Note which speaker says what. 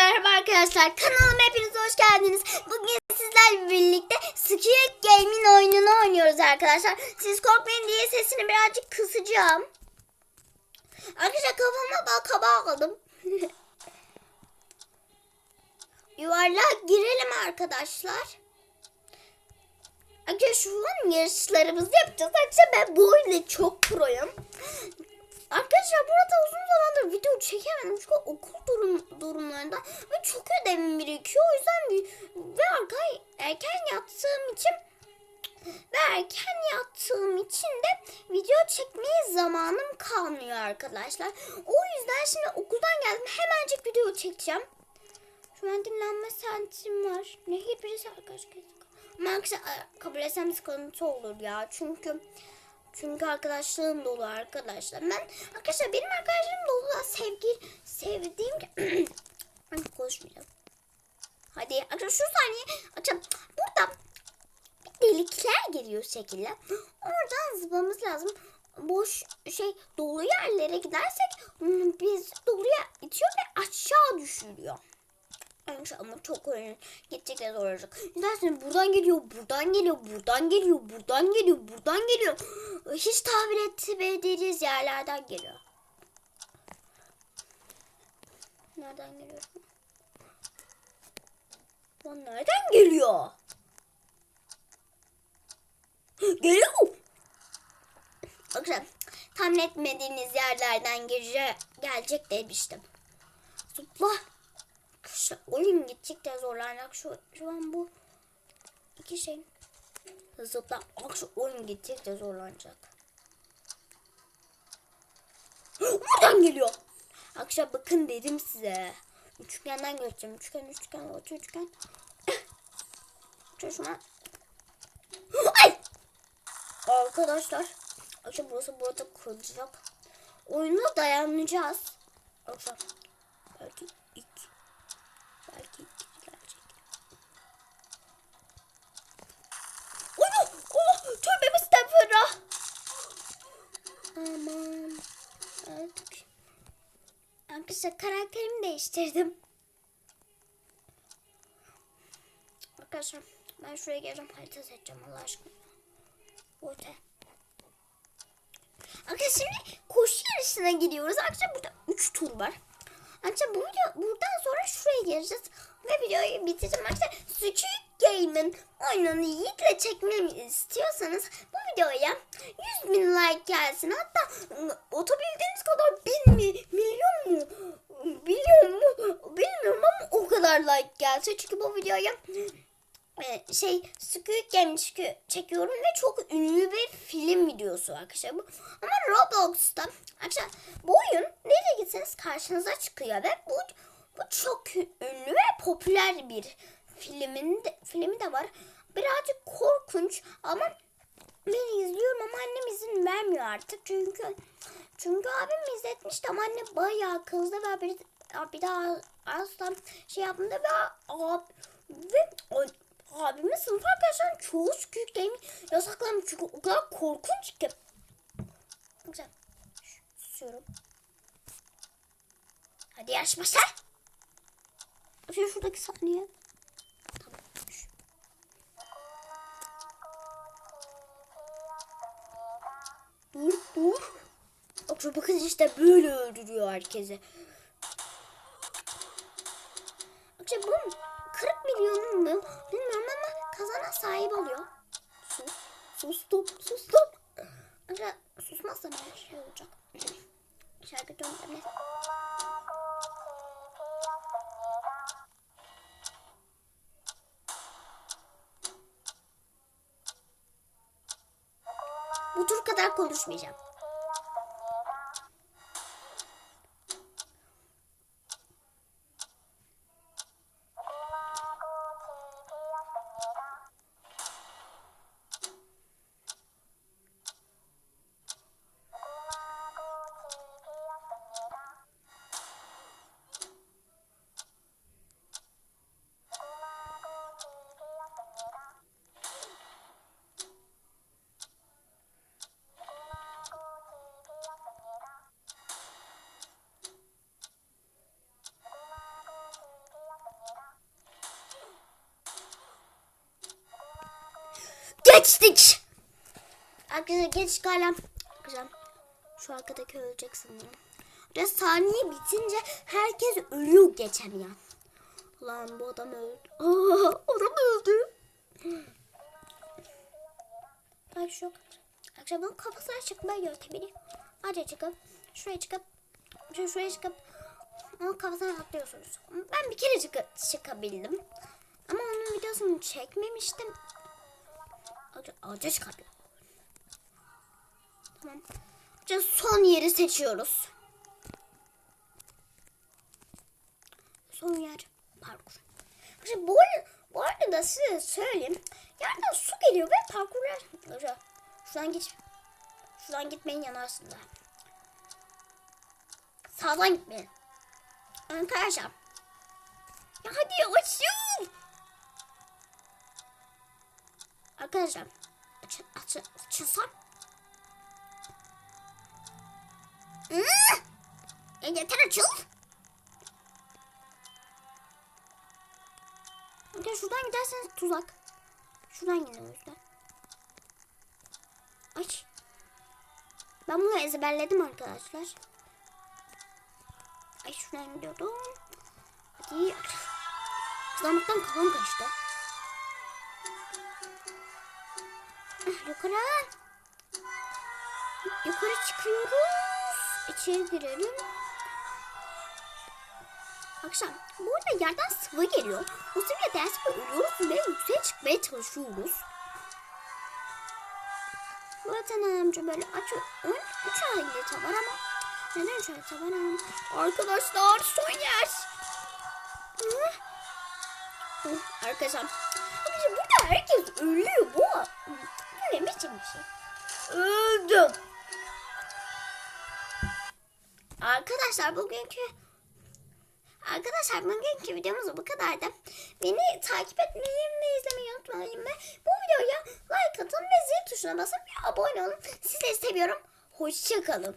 Speaker 1: merhaba arkadaşlar. Kanalıma hepiniz hoş geldiniz. Bugün sizlerle birlikte Squid Game'in oyununu oynuyoruz arkadaşlar. Siz korkmayın diye sesini birazcık kısacağım. Arkadaşlar kafama bal aldım. Yuvarlak girelim arkadaşlar. Arkadaşlar şu an yarışlarımızı yapacağız. Arkadaşlar ben bu oyunda çok proyum. Arkadaşlar burada uzun zamandır video çekemedim çünkü okul durum, durumlarında ve çok ödevim birikiyor. O yüzden ve arka- erken yattığım için ve erken yattığım için de video çekmeye zamanım kalmıyor arkadaşlar. O yüzden şimdi okuldan geldim hemencik video çekeceğim. Şu an dinlenme saatim var. Ne birisi arkadaşlar. Ama kabul etsem sıkıntı olur ya. Çünkü çünkü arkadaşlığım dolu arkadaşlar. Ben arkadaşlar benim arkadaşlarım dolu da sevgi sevdiğim ben konuşmayacağım. Hadi arkadaşlar şu saniye açalım. Burada delikler geliyor şekilde. Oradan zıplamamız lazım. Boş şey dolu yerlere gidersek hmm, biz doluya itiyor ve aşağı düşürüyor. Önce ama çok önemli. Gidecekler zor olacak. Dersin buradan geliyor, buradan geliyor, buradan geliyor, buradan geliyor, buradan geliyor. Hiç tahmin etmediğiniz yerlerden geliyor. Nereden geliyor? Lan nereden geliyor? Geliyor. Bakın tahmin etmediğiniz yerlerden gelecek, gelecek demiştim. Zıpla. Oyun gidecekçe zorlanacak. Şu, şu an bu iki şey zıpla. Arkadaşlar oyun gidecekçe zorlanacak. Buradan geliyor. Arkadaşlar bakın dedim size. Üçgenden geçeceğim. Üçgen, üçgen, orta üçgen. Şuna. Ay! Arkadaşlar. Arkadaşlar burası burada kırılacak. Oyuna dayanacağız. Arkadaşlar. Arkadaşlar karakterimi değiştirdim. Arkadaşlar ben şuraya geleceğim harita seçeceğim Allah aşkına. Orta. Arkadaşlar şimdi koşu yarışına gidiyoruz. Arkadaşlar burada 3 tur var. Arkadaşlar bu video buradan sonra şuraya geleceğiz. Ve videoyu bitireceğim. Arkadaşlar Squid Game'in oyununu Yiğit'le çekmemi istiyorsanız bu videoya 100 bin like gelsin. Hatta otabildiğiniz kadar bin mi, milyon mu, milyon mu bilmiyorum ama o kadar like gelsin. Çünkü bu videoya e, şey Squid Game çekiyorum ve çok ünlü bir film videosu arkadaşlar bu. Ama Roblox'ta arkadaşlar bu oyun nereye gitseniz karşınıza çıkıyor ve bu bu çok ünlü ve popüler bir filmin de, filmi de var. Birazcık korkunç ama ben izliyorum ama annem izin vermiyor artık çünkü çünkü abim izletmişti ama anne bayağı kızdı ve bir, bir daha asla şey yapmadı ve ab, ve abimin sınıf arkadaşlar çoğu Game yasaklamış çünkü o kadar korkunç ki. Güzel. Susuyorum. Hadi yarış başla. Şu şuradaki saniye. Dur dur. Yoksa bakın işte böyle öldürüyor herkesi. Yoksa bu 40 milyon mu? Bilmiyorum ama kazana sahip oluyor. Sus. Sustum. Sustum. Ancak susmazsam her şey olacak. Şarkı dönmeme. Kadar konuşmayacağım. Geçtik. Arkadaşlar geç kalem. Arkadaşlar şu arkadaki ölecek sanırım. Ve saniye bitince herkes ölüyor geçen ya. Lan bu adam öldü. Aa, adam öldü. Bak şu Arkadaşlar bunun kafasına çıkma yöntemi. Hadi çıkıp şuraya çıkıp şuraya, şuraya çıkıp onun kafasına atlıyorsunuz. Ben bir kere çık çıkabildim. Ama onun videosunu çekmemiştim. Ağaca, ağaca çıkabiliyor. Tamam. Şimdi son yeri seçiyoruz. Son yer parkur. Şimdi bu, bu arada size söyleyeyim. Yerden su geliyor ve parkurlar... Şuradan, geç. Şuradan gitmeyin yanarsın da. Sağdan gitmeyin. Arkadaşlar. Ya hadi açın. Arkadaşlar. Açın, açın, açılsam. Hmm. Ya yeter açıl. Arkadaşlar şuradan giderseniz tuzak. Şuradan gidin o. Aç. Ben bunu ezberledim arkadaşlar. Ay şuradan gidiyorum. Hadi. Kızarmaktan kafam kaçtı. Yukarı. Yukarı çıkıyoruz. İçeri girelim. Akşam. Bu arada yerden sıvı geliyor. O sıvıya ders ölüyoruz ve yükseğe çıkmaya çalışıyoruz. Arada amca böyle aç. Ön, üç harita var ama neden üç harita var ama? Arkadaşlar son yer. Hı? Hı, Arkadaşlar. Burada herkes ölüyor. Bu ne biçim bir şey? Öldüm. Arkadaşlar bugünkü Arkadaşlar bugünkü videomuz bu kadardı. Beni takip etmeyi ve izlemeyi unutmayın ve bu videoya like atın ve zil tuşuna basıp abone olun. Sizleri seviyorum. Hoşçakalın.